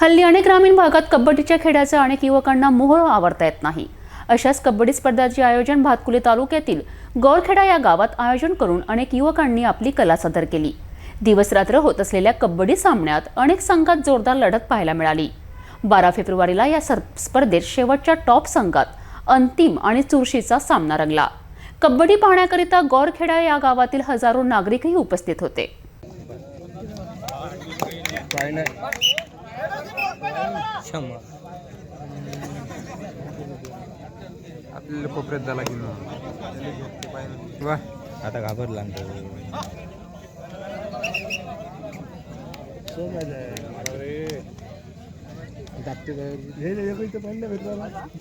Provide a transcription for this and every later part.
हल्ली अनेक ग्रामीण भागात कबड्डीच्या खेळाचा अनेक युवकांना मोह आवरता येत नाही. अशाच कबड्डी स्पर्धाचे आयोजन भातकुली तालुक्यातील गौरखेडा या गावात आयोजन करून अनेक युवकांनी आपली कला सादर केली. दिवसरात्र होत असलेल्या कबड्डी सामन्यात अनेक संघात जोरदार लढत पाहायला मिळाली. बारा फेब्रुवारीला या स्पर्धेत शेवटच्या टॉप संघात अंतिम आणि चुरशीचा सामना रंगला. कबड्डी पाहण्याकरिता गौरखेडा या गावातील हजारो नागरिकही उपस्थित होते. क्षमा आपल्याला कोपऱ्यात झाला की वा आता घाबरला.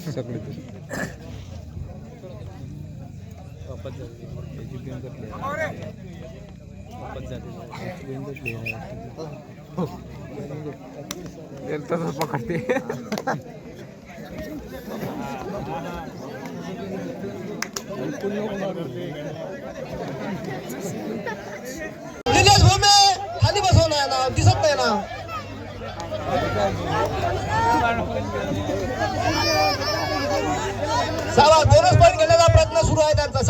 सगळे ते. वापस जाते. याची गेम तसंच पकडते भोमे खाली बसवलं आहे ना दिसत नाही ना. साबा बोनस पॉईंट घेण्याचा प्रयत्न सुरू आहे त्यांचा.